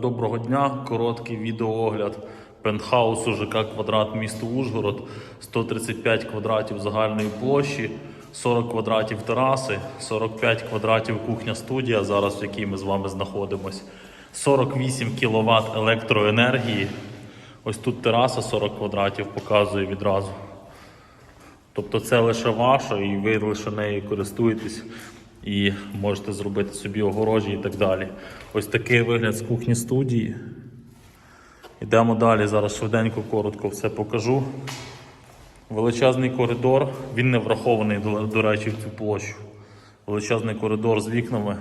Доброго дня, короткий відеоогляд пентхаусу ЖК Квадрат місто Ужгород, 135 квадратів загальної площі, 40 квадратів тераси, 45 квадратів кухня студія, зараз в якій ми з вами знаходимось, 48 кВт електроенергії. Ось тут тераса 40 квадратів показує відразу. Тобто це лише ваша, і ви лише нею користуєтесь і можете зробити собі огорожі і так далі. Ось такий вигляд з кухні студії. Йдемо далі, зараз швиденько, коротко все покажу. Величезний коридор, він не врахований, до, речі, в цю площу. Величезний коридор з вікнами.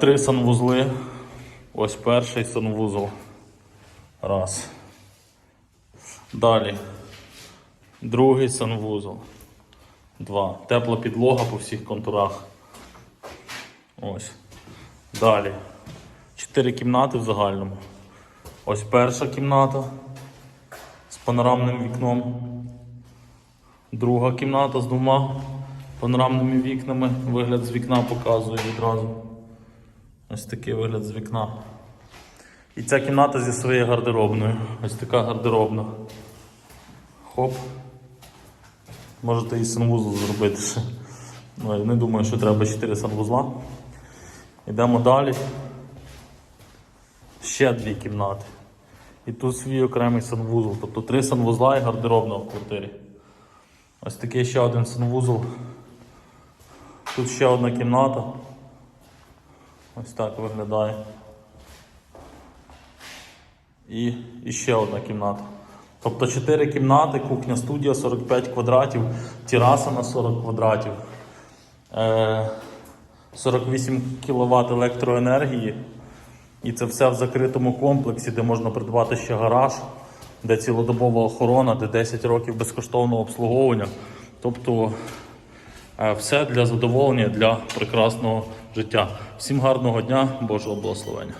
Три санвузли. Ось перший санвузол. Раз. Далі. Другий санвузол. Два. Тепла підлога по всіх контурах. Ось. Далі. Чотири кімнати в загальному. Ось перша кімната з панорамним вікном. Друга кімната з двома панорамними вікнами. Вигляд з вікна показує відразу. Ось такий вигляд з вікна. І ця кімната зі своєю гардеробною. Ось така гардеробна. Хоп. Можете і санвузол зробити ще. Ну, не думаю, що треба 4 санвузла. Йдемо далі. Ще дві кімнати. І тут свій окремий санвузол. Тобто три санвузла і гардеробна в квартирі. Ось такий ще один санвузол. Тут ще одна кімната. Ось так виглядає. І, і ще одна кімната. Тобто 4 кімнати, кухня, студія 45 квадратів, тераса на 40 квадратів, е, 48 кВт електроенергії. І це все в закритому комплексі, де можна придбати ще гараж, де цілодобова охорона, де 10 років безкоштовного обслуговування. Тобто е, все для задоволення, для прекрасного життя. Всім гарного дня, Божого благословення.